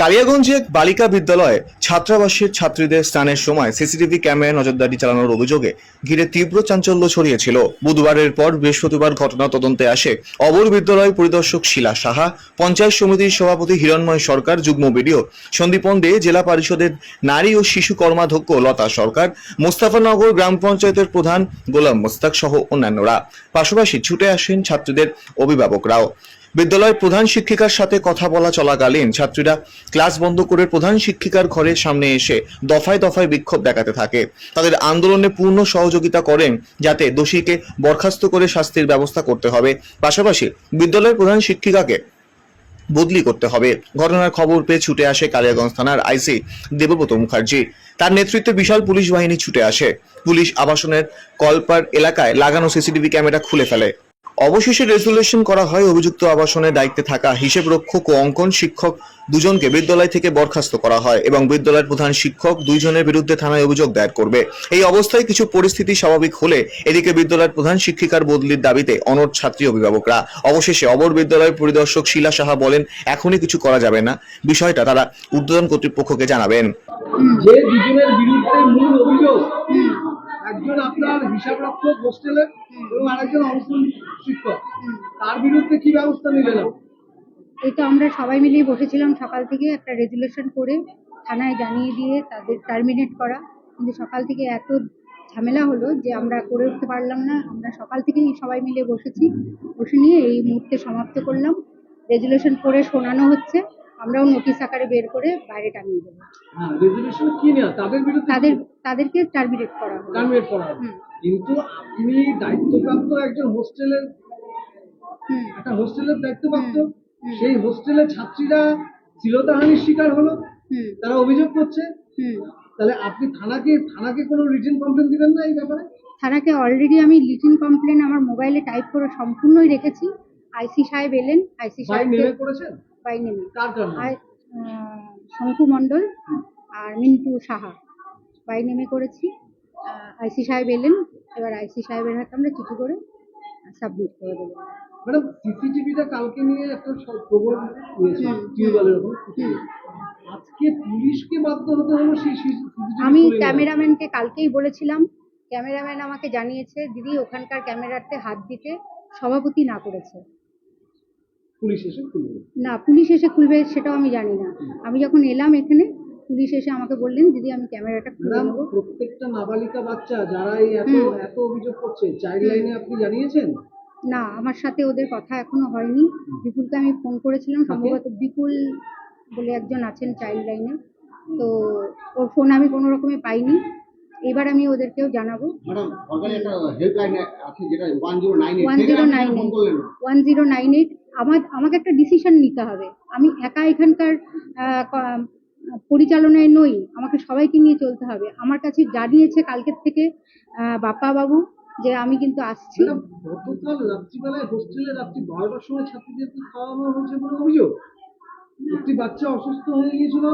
কালিয়াগঞ্জে এক বালিকা বিদ্যালয়ে ছাত্রাবাসের ছাত্রীদের স্নানের সময় সিসিটিভি ক্যামেরায় নজরদারি চালানোর অভিযোগে ঘিরে তীব্র চাঞ্চল্য ছড়িয়েছিল। বুধবারের পর বৃহস্পতিবার ঘটনা তদন্তে আসে। অবর বিদ্যালয় পরিদর্শক শিলা সাহা, পঞ্চায়েত সমিতির সভাপতি হিরণময় সরকার, যুগ্ম বিডিও সন্দীপন দে, জেলা পরিষদের নারী ও শিশু কর্মাধ্যক্ষ লতা সরকার মোস্তাফানগর গ্রাম পঞ্চায়েতের প্রধান গোলাম মোস্তাক সহ অন্যান্যরা। পাশাপাশি ছুটে আসেন ছাত্রীদের অভিভাবকরাও। বিদ্যালয়ের প্রধান শিক্ষিকার সাথে কথা বলা চলাকালীন ছাত্রীরা ক্লাস বন্ধ করে প্রধান শিক্ষিকার ঘরের সামনে এসে দফায় দফায় বিক্ষোভ দেখাতে থাকে। তাদের আন্দোলনে পূর্ণ সহযোগিতা করেন যাতে দোষীকে বরখাস্ত করে শাস্তির ব্যবস্থা করতে হবে। পাশাপাশি বিদ্যালয়ের প্রধান শিক্ষিকাকে বদলি করতে হবে। ঘটনার খবর পেয়ে ছুটে আসে কালিয়াগঞ্জ থানার আইসি দেবব্রত মুখার্জি। তার নেতৃত্বে বিশাল পুলিশ বাহিনী ছুটে আসে। পুলিশ আবাসনের কলপার এলাকায় লাগানো সিসিটিভি ক্যামেরা খুলে ফেলে। অবশেষে রেজুলেশন করা হয় অভিযুক্ত আবাসনের দায়িত্বে থাকা হিসেব রক্ষক ও অঙ্কন শিক্ষক দুজনকে বিদ্যালয় থেকে বরখাস্ত করা হয় এবং বিদ্যালয়ের প্রধান শিক্ষক দুইজনের বিরুদ্ধে থানায় অভিযোগ দায়ের করবে। এই অবস্থায় কিছু পরিস্থিতি স্বাভাবিক হলে এদিকে বিদ্যালয়ের প্রধান শিক্ষিকার বদলির দাবিতে অনড় ছাত্রী অভিভাবকরা। অবশেষে অবর বিদ্যালয়ের পরিদর্শক শিলা সাহা বলেন, এখনই কিছু করা যাবে না। বিষয়টা তারা উদ্বোধন কর্তৃপক্ষকে জানাবেন। যে দুজনের বিরুদ্ধে মূল অভিযোগ একজন আপনার হিসাব রক্ষক হোস্টেলে এবং আরেকজন অংশন শিক্ষক। তার বিরুদ্ধে কি ব্যবস্থা নিলেন? এই তো আমরা সবাই মিলেই বসেছিলাম সকাল থেকে একটা রেজুলেশন করে থানায় জানিয়ে দিয়ে তাদের টার্মিনেট করা। কিন্তু সকাল থেকে এত ঝামেলা হলো যে আমরা করে উঠতে পারলাম না। আমরা সকাল থেকেই সবাই মিলে বসেছি। বসে নিয়ে এই মুহূর্তে সমাপ্ত করলাম। রেজুলেশন করে শোনানো হচ্ছে। আমরাও নোটিশ আকারে বের করে বাইরে টাঙিয়ে দেবো। হ্যাঁ রেজুলেশন কি নেওয়া? তাদের বিরুদ্ধে তাদের তাদেরকে টার্মিনেট করা হলো টার্মিনেট করা হবে। কিন্তু আপনি দায়িত্বপ্রাপ্ত একজন হোস্টেলের একটা হোস্টেলের দায়িত্বপ্রাপ্ত। সেই হোস্টেলের ছাত্রীরা শ্লীলতাহানির শিকার হলো তারা অভিযোগ করছে। তাহলে আপনি থানাকে থানাকে কোনো রিটেন কমপ্লেন দিবেন না এই ব্যাপারে? থানাকে অলরেডি আমি লিটিন কমপ্লেন আমার মোবাইলে টাইপ করে সম্পূর্ণই রেখেছি। আইসি সাহেব এলেন আইসি সাহেব করেছেন? বাই নেমে আর শঙ্কু মণ্ডল আর মিন্টু সাহা। বাই নেমে করেছি। আইসি সাহেব এলেন। এবার আইসি সাহেবের হাতে আমরা চিঠি করে সাবমিট করে দেবো। ম্যাডাম সিসিটিভিটা কালকে নিয়ে একটা হুম, টিউবওয়েলের আজকে পুলিশকে বাধ্য হতে হলো সেই আমি ক্যামেরাম্যানকে কালকেই বলেছিলাম। ক্যামেরাম্যান আমাকে জানিয়েছে দিদি ওখানকার ক্যামেরাতে হাত দিতে সভাপতি না করেছে। পুলিশ এসে খুলবে? না পুলিশ এসে খুলবে সেটাও আমি জানি না। আমি যখন এলাম এখানে পুলিশ এসে আমাকে বললেন দিদি আমি ক্যামেরাটা খুলে নেব। প্রত্যেকটা নাবালিকা বাচ্চা যারা এই এত এত অভিযোগ করছে চাইল্ড লাইনে আপনি জানিয়েছেন? না আমার সাথে ওদের কথা এখনও হয়নি। বিপুলকে আমি ফোন করেছিলাম সম্ভবত বিপুল বলে একজন আছেন চাইল্ড লাইনে। তো ওর ফোন আমি কোনো রকমে পাইনি। এবার আমি ওদেরকেও জানাব। ম্যাডাম সরকারি একটা হেল্পলাইন আছে যেটা ওয়ান জিরো নাইন না। ওয়ান জিরো নাইন এইট আমার আমাকে একটা ডিসিশন নিতে হবে। আমি একা এখানকার পরিচালনায় নই আমাকে সবাইকে নিয়ে চলতে হবে। আমার কাছে জানিয়েছে কালকের থেকে বাপ্পা বাবু যে আমি কিন্তু আসছি। গতকাল রাত্রিবেলায় হোস্টেলে রাত্রি বারোটার সময় ছাত্রীদেরকে খাওয়ানো হয়েছে বলে অভিযোগ। একটি বাচ্চা অসুস্থ হয়ে গিয়েছিল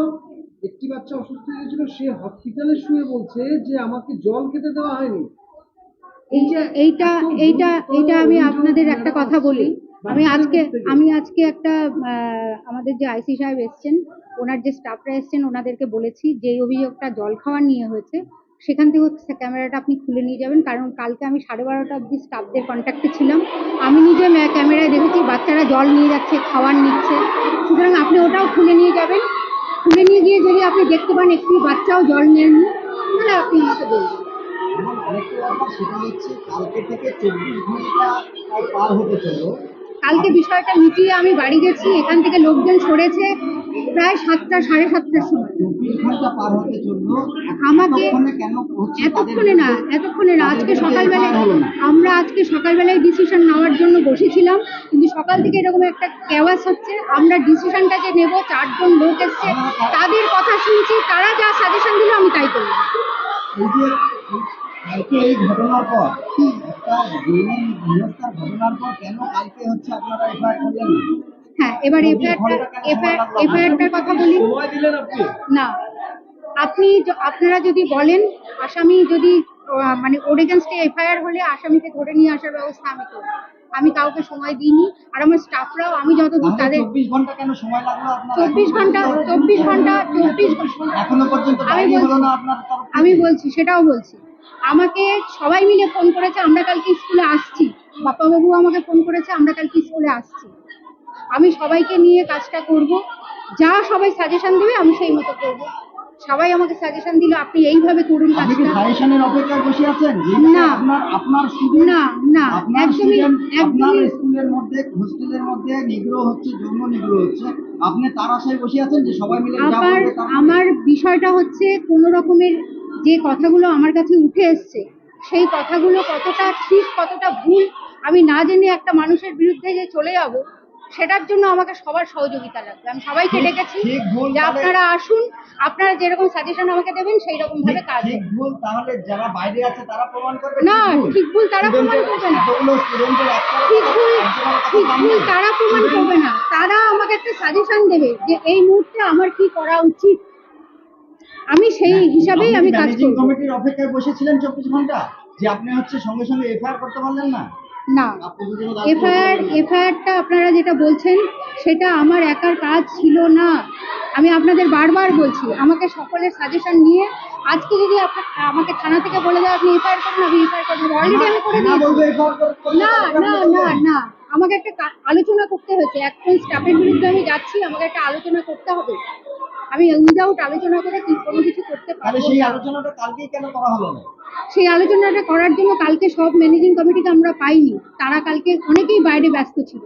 একটি বাচ্চা অসুস্থ হয়ে গিয়েছিল সে হসপিটালে শুয়ে বলছে যে আমাকে জল খেতে দেওয়া হয়নি। এই যে এইটা এইটা এইটা আমি আপনাদের একটা কথা বলি। আমি আজকে আমি আজকে একটা আহ, আমাদের যে আইসি সাহেব এসছেন ওনার যে স্টাফরা এসছেন ওনাদেরকে বলেছি যে অভিযোগটা জল খাওয়ার নিয়ে হয়েছে। সেখান থেকে হচ্ছে ক্যামেরাটা আপনি খুলে নিয়ে যাবেন কারণ কালকে আমি সাড়ে বারোটা অবধি স্টাফদের কন্ট্যাক্টে ছিলাম। আমি নিজে ক্যামেরায় দেখেছি বাচ্চারা জল নিয়ে যাচ্ছে খাওয়ার নিচ্ছে। সুতরাং আপনি ওটাও খুলে নিয়ে যাবেন। খুলে নিয়ে গিয়ে যদি আপনি দেখতে পান একটু বাচ্চাও জল নেননি তাহলে আপনি আমাকে বলবেন ব্যাপার সেটা হচ্ছে কালকে থেকে চব্বিশ ঘণ্টা পার হতে চলল। কালকে বিষয়টা মিটিয়ে আমি বাড়ি গেছি এখান থেকে লোকজন সরেছে প্রায় সাতটা সাড়ে সাতটার সময়। আমাকে- এতক্ষণে না এতক্ষণে না আজকে সকালবেলায় আমরা আজকে সকালবেলায় ডিসিশন নেওয়ার জন্য বসেছিলাম কিন্তু সকাল থেকে এরকম একটা কেওয়াস হচ্ছে। আমরা ডিসিশনটা যে নেব চারজন লোক এসছে তাদের কথা শুনছি তারা যা সাজেশন দিল আমি তাই করলাম। যে কালকে এই ঘটনার পর একটা গৃহস্থার ঘটনার পর কেন কালকে হচ্ছে আপনারা এফআইআর করলেন হ্যাঁ এবার এফআইআরটার কথা বলি। না। আপনি আপনারা যদি বলেন আসামি যদি মানে ওর এগেনস্টে এফআইআর হলে আসামিকে ধরে নিয়ে আসার ব্যবস্থা আমি করব। আমি কাউকে সময় দিইনি আর আমার স্টাফরাও আমি যতদূর তাদের চব্বিশ ঘণ্টা কেন সময় লাগল চব্বিশ ঘণ্টা চব্বিশ ঘণ্টা চব্বিশ এখনও পর্যন্ত আমি বলছি- সেটাও বলছি। আমাকে সবাই মিলে ফোন করেছে আমরা কালকে স্কুলে আসছি। বাপ্পা বাবু আমাকে ফোন করেছে আমরা কালকে স্কুলে আসছি। আমি সবাইকে নিয়ে কাজটা করব যা সবাই সাজেশন দেবে আমি সেই মতো করব। সবাই আমাকে সাজেশন দিল আপনি এইভাবে করুন কাজটা। সাজেশনের অপেক্ষায় বসে আছেন? না। আপনার আপনার না, না, একদমই- আপনার স্কুলের মধ্যে হোস্টেলের মধ্যে নিগ্রহ হচ্ছে যৌন নিগ্রহ হচ্ছে। আপনি তার আশায় বসে আছেন যে সবাই মিলে আবার আমার বিষয়টা হচ্ছে কোনো রকমের যে কথাগুলো আমার কাছে উঠে এসছে সেই কথাগুলো কতটা ঠিক কতটা ভুল আমি না জেনে একটা মানুষের বিরুদ্ধে যে চলে যাব সেটার জন্য আমাকে সবার সহযোগিতা লাগবে। আমি সবাইকে ডেকেছি যে আপনারা আসুন আপনারা যেরকম সাজেশন আমাকে দেবেন সেই রকম ভাবে কাজ ঠিক ভুল তাহলে যারা বাইরে আছে তারা প্রমাণ করবে না ঠিক ভুল। তারা প্রমাণ করবে না। ঠিক ভুল ঠিক ভুল তারা প্রমাণ করবে না। তারা আমাকে একটা সাজেশন দেবে যে এই মুহূর্তে আমার কি করা উচিত। আমি সেই হিসাবেই আমি কাজ করব। কমিটির অপেক্ষায় বসেছিলেন চব্বিশ ঘণ্টা যে আপনি হচ্ছে সঙ্গে সঙ্গে এফআইআর করতে পারলেন না। না। এফআইআর এফআইআরটা আপনারা যেটা বলছেন সেটা আমার একার কাজ ছিল না। আমি আপনাদের বারবার বলছি আমাকে সকলের সাজেশন নিয়ে আজকে যদি আমাকে থানা থেকে বলে দেয় আপনি এফআইআর করুন আমি এফআইআর করব অলরেডি আমি করে না না না না না। আমাকে একটা আলোচনা করতে হয়েছে একজন স্টাফের বিরুদ্ধে আমি যাচ্ছি আমাকে একটা আলোচনা করতে হবে। আমি উইদাউট আলোচনা করে কি কোনো কিছু করতে তাহলে পারব সেই আলোচনাটা কালকেই কেন করা হলো না? সেই আলোচনাটা করার জন্য কালকে সব ম্যানেজিং কমিটিকে আমরা পাইনি। তারা কালকে অনেকেই বাইরে ব্যস্ত ছিল।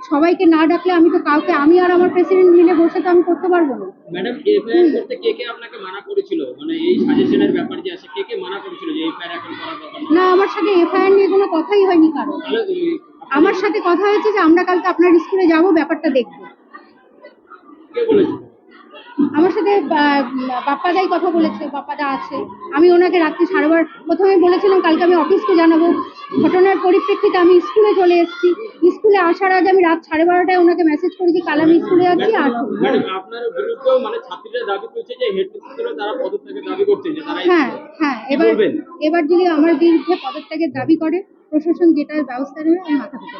সবাইকে না ডাকলে আমি তো কাউকে আমি আর আমার প্রেসিডেন্ট মিলে বসে তো আমি করতে পারব না। ম্যাডাম এফআইআর করতে কে কে আপনাকে মানা করেছিল? মানে এই সাজেশনের ব্যাপার যে আছে কে কে মানা করেছিল যে এফআইআর এখন করার দরকার না? আমার সাথে এফআইআর নিয়ে কোনো কথাই হয়নি উম, আমার সাথে কথা হয়েছে যে আমরা কালকে আপনার স্কুলে যাব ব্যাপারটা দেখব। কে বলেছিল? আমার সাথে বাপ্পাদাই কথা বলেছে বাপ্পাদা আছে। আমি ওনাকে রাত্রি সাড়ে বার প্রথমে বলেছিলাম কালকে আমি অফিসকে জানাব। ঘটনার পরিপ্রেক্ষিতে আমি স্কুলে চলে এসেছি। স্কুলে আসার আগে আমি রাত সাড়ে বারোটায় ওনাকে মেসেজ করেছি কাল আমি স্কুলে যাচ্ছি বিরুদ্ধেও মানে হ্যাঁ হ্যাঁ এবার এবার যদি আমার বিরুদ্ধে পদত্যাগের দাবি করে প্রশাসন যেটা ব্যবস্থা নেবে আমি মাথা পেতে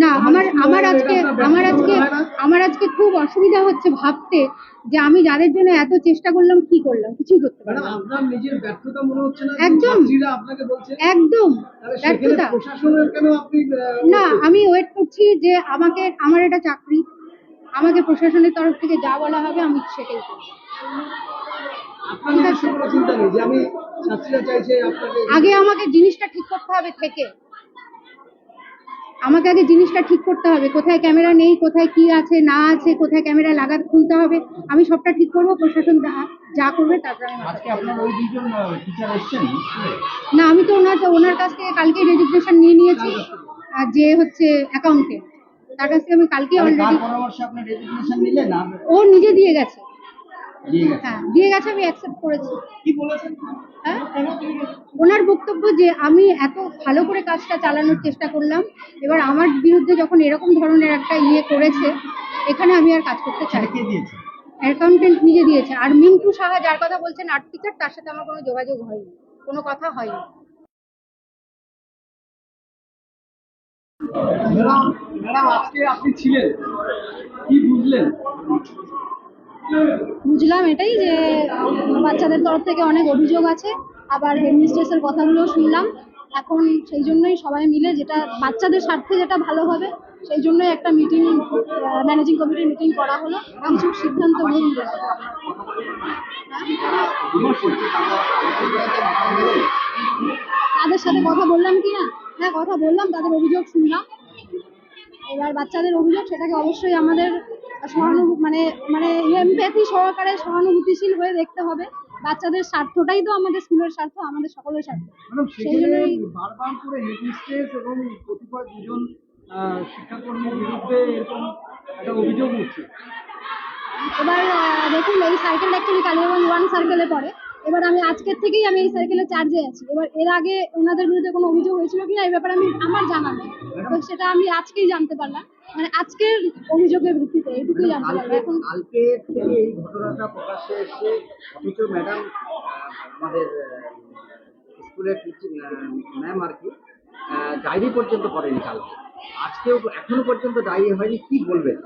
না আমার আমার আজকে আমার আজকে আমার আজকে খুব অসুবিধা হচ্ছে ভাবতে যে আমি যাদের জন্য এত চেষ্টা করলাম কি করলাম? কিছুই করতে পারলাম একদম। একদম। ব্যর্থতা। না আমি ওয়েট করছি যে আমাকে আমার এটা চাকরি। আমাকে প্রশাসনের তরফ থেকে যা বলা হবে আমি সেটাই করব আগে আমাকে জিনিসটা ঠিক করতে হবে থেকে। আমাকে আগে জিনিসটা ঠিক করতে হবে। কোথায় ক্যামেরা নেই কোথায় কি আছে না আছে কোথায় ক্যামেরা লাগা খুলতে হবে। আমি সবটা ঠিক করব প্রশাসন যা- যা করবে তারপরে আমি মাথা আজকে আপনার ওই দুজন টিচার এসছেন? স্কুলে? না আমি তো ওনার ওনার কাছ থেকে কালকে রেজিগনেশন নিয়ে নিয়েছি আর যে হচ্ছে অ্যাকাউন্টে তার কাছ থেকে আমি কালকে তাহলে অলরেডি ও নিজে দিয়ে গেছে। হ্যাঁ দিয়ে গেছে আমি অ্যাকসেপ্ট করেছি। হ্যাঁ? ওনার বক্তব্য যে আমি এত ভালো করে কাজটা চালানোর চেষ্টা করলাম এবার আমার বিরুদ্ধে যখন এরকম ধরনের একটা ইয়ে করেছে এখানে আমি আর কাজ করতে চাই দিয়েছে? অ্যাকাউন্টেন্ট নিজে দিয়েছে। আর মিন্টু সাহা যার কথা বলছেন আর্ট টিচার তার সাথে আমার কোনো যোগাযোগ হয়নি কোনো কথা হয়নি। ম্যাডাম আজকে আপনি ছিলেন। কি বুঝলেন? বুঝলাম এটাই যে বাচ্চাদের তরফ থেকে অনেক অভিযোগ আছে। আবার হেডমিস্ট্রেসের কথাগুলো শুনলাম। এখন সেই জন্যই সবাই মিলে যেটা, বাচ্চাদের স্বার্থে যেটা ভালো হবে, সেই জন্যই একটা মিটিং ম্যানেজিং কমিটির মিটিং করা হলো। কিছু সিদ্ধান্ত করা হলো। তাদের সাথে কথা বললাম কি না? হ্যাঁ কথা বললাম, তাদের অভিযোগ শুনলাম। এবার বাচ্চাদের অভিযোগ, সেটাকে অবশ্যই আমাদের সহানুভূ মানে মানে এমপ্যাথি সহকারে সহানুভূতিশীল হয়ে দেখতে হবে। বাচ্চাদের স্বার্থটাই তো আমাদের স্কুলের স্বার্থ আমাদের সকলের স্বার্থ। সেই জন্যই- বারবার করে হেডমিস্ট্রেস এবং কতিপয় দুজন শিক্ষাকর্মীর বিরুদ্ধে এরকম একটা অভিযোগ উঠছে। এবার দেখুন এই সার্কেল অ্যাকচুয়ালি কালীগঞ্জ ওয়ান সার্কেলে পড়ে। এবার আমি আজকের থেকেই আমি এই সার্কেলে চার্জে আছি। এবার এর আগে ওনাদের বিরুদ্ধে কোনো অভিযোগ হয়েছিল কিনা এই ব্যাপারে আমি আমার জানা নেই। তো সেটা আমি আজকেই জানতে পারলাম। মানে আজকের অভিযোগের ভিত্তিতে এইটুকুই জানতে পারলাম। এখন কালকে থেকে এই ঘটনাটা প্রকাশ্যে এসে অথচ ম্যাডাম আমাদের স্কুলের ম্যাম আর কি ডায়েরি পর্যন্ত করেনি কালকে। আজকেও এখনও পর্যন্ত ডায়েরি হয়নি কি বলবেন?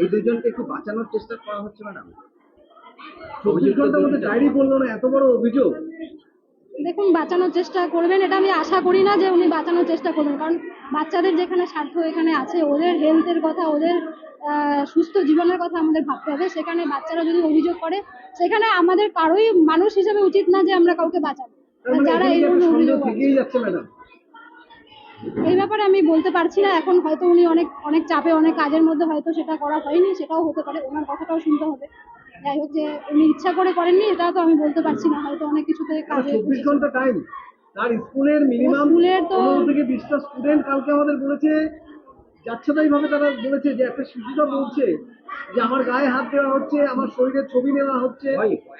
এই দুজনকে একটু বাঁচানোর চেষ্টা করা হচ্ছে ম্যাডাম চব্বিশ ঘণ্টার মধ্যে ডায়েরি বলল না এত বড় অভিযোগ? দেখুন বাঁচানোর চেষ্টা করবেন এটা আমি আশা করি না যে উনি বাঁচানোর চেষ্টা করবেন কারণ বাচ্চাদের যেখানে স্বার্থ এখানে আছে ওদের হেলথের কথা ওদের সুস্থ জীবনের কথা আমাদের ভাবতে হবে। সেখানে বাচ্চারা যদি অভিযোগ করে সেখানে আমাদের কারোই মানুষ হিসেবে উচিত না যে আমরা কাউকে বাঁচাবো। মানে যারা এই ধরনের অভিযোগ এই ব্যাপারে আমি বলতে পারছি না এখন হয়তো উনি অনেক অনেক চাপে অনেক কাজের মধ্যে হয়তো সেটা করা হয়নি সেটাও হতে পারে ওনার কথাটাও শুনতে হবে। যাই হোক যে উনি ইচ্ছা করে করেননি এটা তো আমি বলতে পারছি না হয়তো অনেক কিছুতে কাজে চব্বিশ ঘণ্টা টাইম তার স্কুলের মিনিমাম স্কুলের তো- থেকে বিশটা স্টুডেন্ট কালকে আমাদের বলেছে যাচ্ছেতাই ভাবে তারা বলেছে যে একটা শিশুটা বলছে যে আমার গায়ে হাত দেওয়া হচ্ছে আমার শরীরের ছবি নেওয়া হচ্ছে।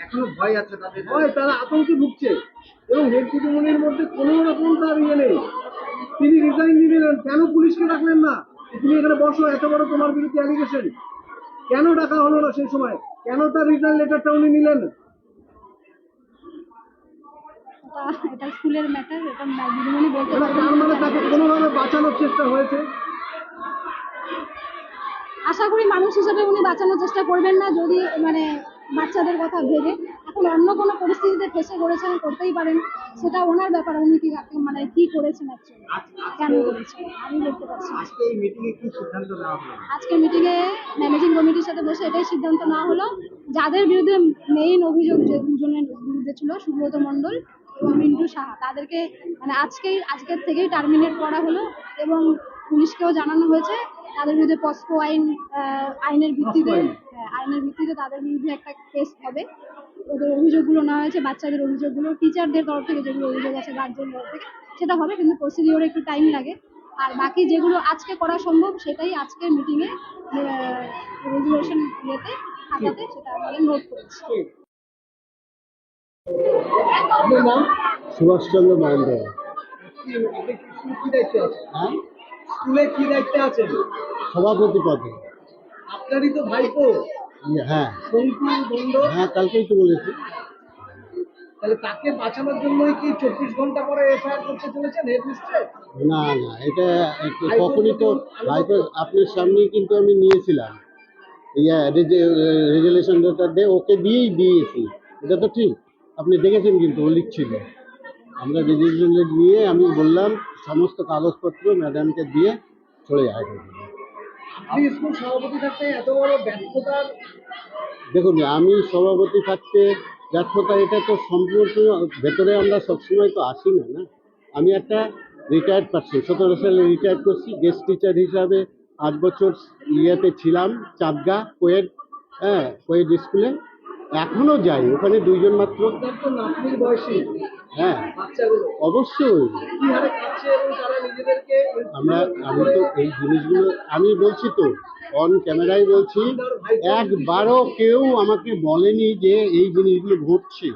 এখনও ভয় আছে তাদের। হয় তারা আতঙ্কে ভুগছে। এবং হেড পিটিমনির মধ্যে কোনো রকম তার ইয়ে নেই। তিনি রিজাইন নিলেন কেন পুলিশকে ডাকলেন না? তুমি এখানে বসো এত বড় তোমার বিরুদ্ধে অ্যালিগেশন কেন ডাকা হলো না সেই সময়? কেন তার রিটার্ন লেটারটা উনি নিলেন? এটা- এটা স্কুলের ম্যাটার এটা দিদিমণি বলতে মানে তার মানে তাকে কোনোভাবে বাঁচানোর চেষ্টা হয়েছে? আশা করি মানুষ হিসেবে উনি বাঁচানোর চেষ্টা করবেন না যদি মানে বাচ্চাদের কথা ভেবে। এখন অন্য কোনো পরিস্থিতিতে ফেসে করেছেন করতেই পারেন। সেটা ওনার ব্যাপার উনি কি মানে কি করেছেন অ্যাকচুয়ালি কেন করেছেন? আমি বলতে পারছি না। আজকে এই মিটিং এ কি সিদ্ধান্ত নেওয়া হলো? আজকে মিটিংয়ে ম্যানেজিং কমিটির সাথে বসে এটাই সিদ্ধান্ত নেওয়া হলো। যাদের বিরুদ্ধে মেইন অভিযোগ যে দুজনের বিরুদ্ধে ছিল সুব্রত মণ্ডল এবং মিন্টু সাহা তাদেরকে মানে আজকেই আজকের থেকেই টার্মিনেট করা হলো এবং পুলিশকেও জানানো হয়েছে তাদের বিরুদ্ধে পস্কো আইন আইনের ভিত্তিতে হ্যাঁ, আইনের ভিত্তিতে তাদের বিরুদ্ধে একটা কেস হবে। ওদের অভিযোগগুলো নেওয়া হয়েছে বাচ্চাদের অভিযোগগুলো টিচারদের তরফ থেকে যেগুলো অভিযোগ আছে গার্জেন তরফ থেকে সেটা হবে কিন্তু প্রসিডিওরে একটু টাইম লাগে। আর বাকি যেগুলো আজকে করা সম্ভব সেটাই আজকে মিটিংয়ে রেজুলেশন ইয়েতে খাতাতে সেটা আমাদের নোট করেছি। সুভাষচন্দ্র মহেন্দ্র হ্যাঁ? স্কুলে কি দায়িত্বে আছেন? সভাপতি পদে। আপনারই তো ভাইপো। হ্যাঁ। হ্যাঁ কালকেই তো বলেছি। তাহলে তাকে বাঁচানোর জন্যই কি চব্বিশ ঘণ্টা পরে এফআইআর করতে চলেছেন হেড মিস্ট্রেস না না এটা একটু কখনই তো আপনার সামনেই কিন্তু আমি নিয়েছিলাম। ইয়া রেজুলেশনটা দিয়ে ওকে দিয়েই দিয়েছি। এটা তো ঠিক। আপনি দেখেছেন কিন্তু ও লিখছিল। আমরা রেজুলেশন নিয়ে আমি বললাম সমস্ত কাগজপত্র ম্যাডামকে দিয়ে চলে যায় আপনি স্কুল সভাপতি থাকতে এত বড় ব্যর্থতার দেখুন আমি সভাপতি থাকতে ব্যর্থতা এটা তো সম্পূর্ণ ভেতরে আমরা সবসময় তো আসি না না? আমি একটা রিটায়ার্ড পারসন সতেরো সালে রিটায়ার্ড করছি গেস্ট টিচার হিসাবে আট বছর ইয়েতে ছিলাম চাঁদগা কোয়েড হ্যাঁ কোয়েড স্কুলে। এখনও যাই ওখানে দুইজন মাত্র। বয়সী। হ্যাঁ অবশ্যই। আমরা আমি তো এই জিনিসগুলো আমি বলছি তো অন ক্যামেরায় বলছি একবারও কেউ আমাকে বলেনি যে এই জিনিসগুলো ঘটছে।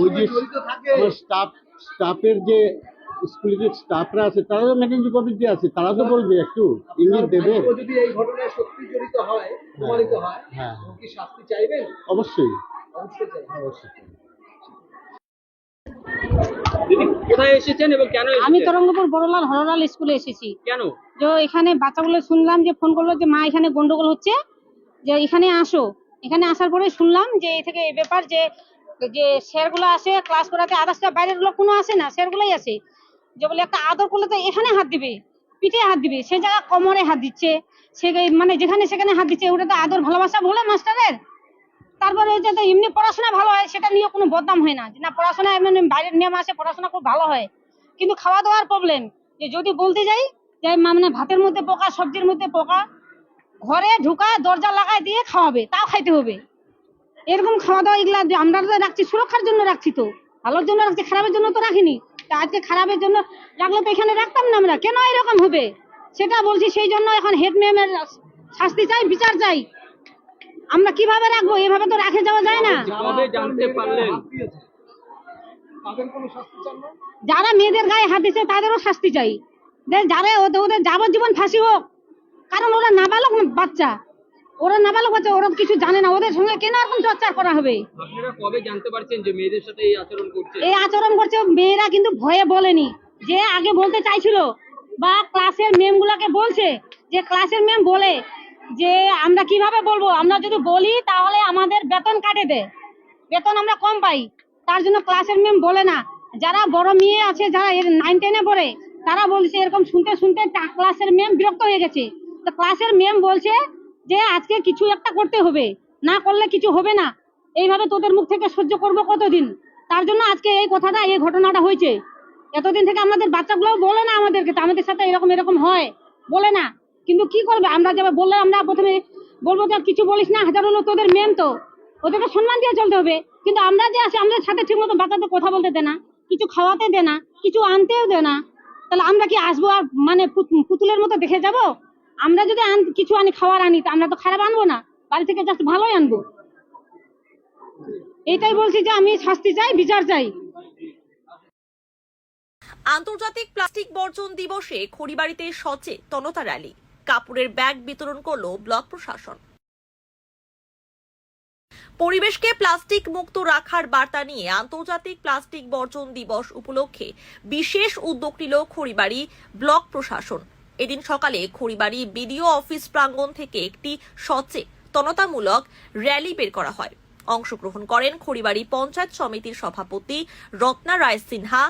ওই যে আমার স্টাফ স্টাফের যে স্কুলে যে স্টাফরা আছে তারা তো ম্যানেজিং কমিটি আছে তারা তো বলবে একটু ইঙ্গিত দেবে। যদি এই ঘটনায় সত্যি জড়িত হয় প্রমাণিত হয় হ্যাঁ। কি শাস্তি চাইবেন? অবশ্যই। অবশ্যই অবশ্যই। কোথায় এসেছেন এবং কেন আমি তরঙ্গপুর বড়লাল হরলাল স্কুলে এসেছি। কেন? যে এখানে বাচ্চাগুলো শুনলাম যে ফোন করল যে মা এখানে গন্ডগোল হচ্ছে। যে এখানে আসো। এখানে আসার পরে শুনলাম যে এই থেকে এই ব্যাপার যে যে স্যারগুলো আসে ক্লাস করাতে আদার্সটা বাইরের লোক কোনো আসে না স্যারগুলোই আসে। যে বলে একটা আদর করলে তো এখানে হাত দিবে পিঠে হাত দিবে সে জায়গা কোমরে হাত দিচ্ছে। সে মানে যেখানে সেখানে হাত দিচ্ছে ওটা তো আদর ভালোবাসা বলে মাস্টারের? তারপরে হচ্ছে তো এমনি পড়াশোনা ভালো হয়, সেটা নিয়ে কোনো বদনাম হয় না। যে না, পড়াশোনা এমনি বাইরের নিয়ম আসে পড়াশোনা খুব ভালো হয়। কিন্তু খাওয়া দাওয়ার প্রবলেম যে যদি বলতে যাই, যে মানে ভাতের মধ্যে পোকা, সবজির মধ্যে পোকা, ঘরে ঢুকা, দরজা লাগাই দিয়ে খাওয়াবে, তাও খাইতে হবে। এরকম খাওয়া দাওয়া এগুলা আমরা তো রাখছি, সুরক্ষার জন্য রাখছি তো। ভালোর জন্য রাখছি, খারাপের জন্য তো রাখিনি। তা আজকে খারাপের জন্য রাখলে তো এখানে রাখতাম না আমরা। কেন এরকম হবে? সেটা বলছি, সেই জন্য এখন হেড ম্যামের শাস্তি চাই, বিচার চাই। আমরা কীভাবে রাখব? এভাবে তো রাখে যাওয়া যায় না। জানতে পারলেন? যারা মেয়েদের গায়ে হাত দিচ্ছে তাদেরও শাস্তি চাই। যারা ওদের যাবজ্জীবন ফাঁসি হোক কারণ ওরা নাবালক বাচ্চা। ওরা নাবালক বাচ্চা ওরা কিছু জানে না। ওদের সঙ্গে কেন এরকম চর্চা করা হবে? আপনারা কবে জানতে পারছেন যে মেয়েদের সাথে এই আচরণ করছে? এই আচরণ করছে মেয়েরা কিন্তু ভয়ে বলেনি। যে আগে বলতে চাইছিল বা ক্লাসের মেম গুলাকে বলছে যে ক্লাসের মেম বলে যে আমরা কীভাবে বলব? আমরা যদি বলি, তাহলে আমাদের বেতন কাটে দেয় বেতন আমরা কম পাই। তার জন্য ক্লাসের মেম বলে না। যারা বড় মেয়ে আছে, যারা নাইন টেনে পড়ে, তারা বলছে এরকম শুনতে শুনতে ক্লাসের মেম বিরক্ত হয়ে গেছে। তো ক্লাসের মেম বলছে যে, আজকে কিছু একটা করতে হবে। না করলে কিছু হবে না। এইভাবে তোদের মুখ থেকে সহ্য করব কতদিন? তার জন্য আজকে এই কথাটা, এই ঘটনাটা হয়েছে। এতদিন থেকে আমাদের বাচ্চাগুলোও বলে না আমাদেরকে। আমাদের সাথে এরকম এরকম হয়। বলে না। কিন্তু কি করবে? আমরা যাবে বললে আমরা প্রথমে বলব যে কিছু বলিস না, হাজার হলো তোদের মেন তো। ওদেরকে সম্মান দিয়ে চলতে হবে। কিন্তু আমরা যে আছি, আমাদের সাথে ঠিক মতো বাচ্চাদের কথা বলতে দে না, কিছু খাওয়াতে দে না, কিছু আনতেও দে না। তাহলে আমরা কি আসব আর মানে পুত- পুতুলের মতো দেখে যাব? আমরা যদি কিছু আনি খাওয়ার আনি, তা আমরা তো খারাপ আনব না। বাড়ি থেকে জাস্ট ভালোই আনব। এটাই বলছি যে আমি শাস্তি চাই, বিচার চাই। আন্তর্জাতিক প্লাস্টিক বর্জন দিবসে খড়িবাড়িতে সচেতনতা র্যালি। কাপড়ের ব্যাগ বিতরণ করল ব্লক প্রশাসন। পরিবেশকে প্লাস্টিক মুক্ত রাখার বার্তা নিয়ে আন্তর্জাতিক প্লাস্টিক বর্জন দিবস উপলক্ষে বিশেষ উদ্যোগ নিল খড়িবাড়ি ব্লক প্রশাসন। এদিন সকালে খড়িবাড়ি বিডিও অফিস প্রাঙ্গণ থেকে একটি সচেতনতামূলক র্যালি বের করা হয়। অংশগ্রহণ করেন খড়িবাড়ি পঞ্চায়েত সমিতির সভাপতি রত্না রায় সিনহা,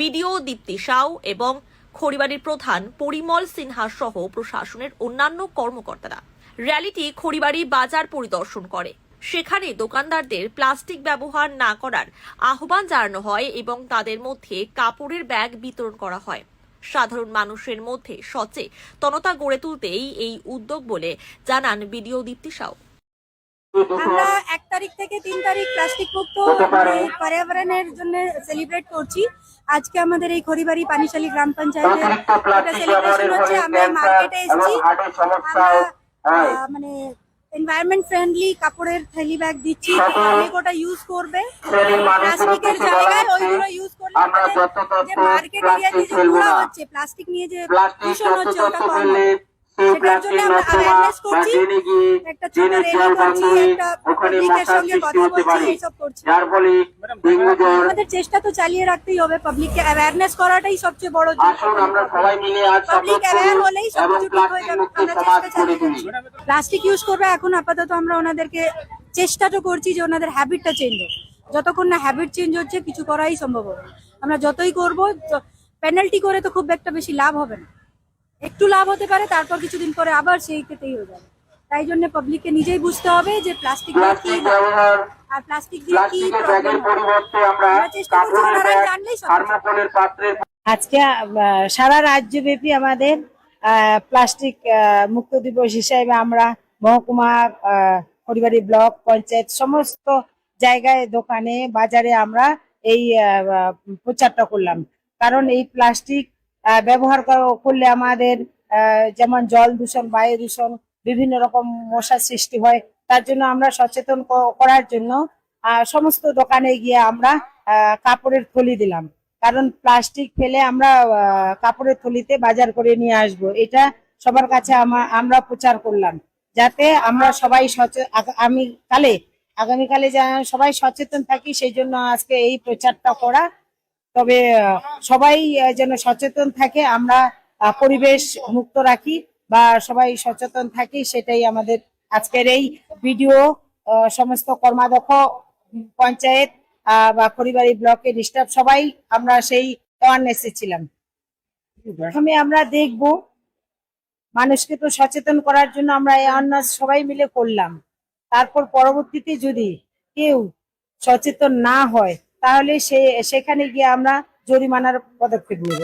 বিডিও দীপ্তি সাউ এবং খড়িবাড়ির প্রধান পরিমল সিনহা সহ প্রশাসনের অন্যান্য কর্মকর্তারা। র্যালিটি খড়িবাড়ি বাজার পরিদর্শন করে। সেখানে দোকানদারদের প্লাস্টিক ব্যবহার না করার আহ্বান জানানো হয় এবং তাদের মধ্যে কাপড়ের ব্যাগ বিতরণ করা হয়। সাধারণ মানুষের মধ্যে সচেতনতা গড়ে তুলতেই এই উদ্যোগ বলে জানান বিডিও দীপ্তি সাউ। আমরা এক তারিখ থেকে তিন তারিখ প্লাস্টিক মুক্ত মানে পর্যাবরণের জন্য সেলিব্রেট করছি। আজকে আমাদের এই খড়িবাড়ি পানিশালী গ্রাম পঞ্চায়েতের একটা সেলিব্রেশন হচ্ছে আমরা মার্কেটে এসেছি। আহ, মানে এনভায়রনমেন্ট ফ্রেন্ডলি কাপড়ের থ্যালি ব্যাগ দিচ্ছি অনেক ওটা ইউজ করবে। প্লাস্টিকের জায়গায় ওইগুলো ইউজ করলে যে মার্কেট এরিয়া যে হচ্ছে প্লাস্টিক নিয়ে যে দূষণ হচ্ছে ওটা কম সেটার জন্য আমরা অ্যাওয়ারনেস করছি। একটা ছোট রেলি করছি একটা পাবলিকের সঙ্গে কথা বলছি এইসব করছি। আমাদের চেষ্টা তো চালিয়ে রাখতেই হবে পাবলিককে অ্যাওয়ারনেস করাটাই সবচেয়ে বড় পাবলিক অ্যাওয়ার হলেই সবকিছু ঠিক হয়ে যাবে আমরা চেষ্টা চালিয়ে যাচ্ছি। প্লাস্টিক ইউজ করবে এখন আপাতত আমরা ওনাদেরকে চেষ্টা তো করছি যে ওনাদের হ্যাবিটটা চেঞ্জ হোক। যতক্ষণ না হ্যাবিট চেঞ্জ হচ্ছে কিছু করাই সম্ভব হবে আমরা যতই করব পেনাল্টি করে তো খুব একটা বেশি লাভ হবে না। একটু লাভ হতে পারে তারপর কিছুদিন পরে আবার সেই ক্ষেত্রেই হয়ে যাবে। তাই জন্য পাবলিককে নিজেই বুঝতে হবে যে প্লাস্টিক কি আর প্লাস্টিক দিয়ে কি আমরা চেষ্টা করছি। আজকে সারা রাজ্যব্যাপী আমাদের আহ, প্লাস্টিক আহ, মুক্ত দিবস হিসেবে আমরা মহকুমা আহ, পরিবারী ব্লক পঞ্চায়েত সমস্ত জায়গায় দোকানে বাজারে আমরা এই প্রচারটা করলাম। কারণ এই প্লাস্টিক ব্যবহার করলে আমাদের যেমন জল দূষণ, বায়ু দূষণ, বিভিন্ন রকম মশার সৃষ্টি হয়, তার জন্য আমরা সচেতন করার জন্য সমস্ত দোকানে গিয়ে আমরা কাপড়ের থলি দিলাম। কারণ প্লাস্টিক ফেলে আমরা কাপড়ের থলিতে বাজার করে নিয়ে আসব। এটা সবার কাছে আমা- আমরা প্রচার করলাম। যাতে আমরা সবাই আমি কালে, আগামীকালে সবাই সচেতন থাকি, সেই জন্য আজকে এই প্রচারটা করা তবে সবাই যেন সচেতন থাকে, আমরা পরিবেশ মুক্ত রাখি বা সবাই সচেতন থাকি, সেটাই আমাদের আজকের এই ভিডিও। সমস্ত কর্মাধ্যক্ষ, পঞ্চায়েত বা পরিবারী ব্লকের স্টাফ সবাই, আমরা সেই অ্যাওয়ারনেসে ছিলাম। প্রথমে আমরা দেখব, মানুষকে তো সচেতন করার জন্য আমরা এই অ্যাওয়ারনেস সবাই মিলে করলাম। তারপর পরবর্তীতে যদি কেউ সচেতন না হয় তাহলে সে সেখানে গিয়ে আমরা জরিমানার পদক্ষেপ নেব।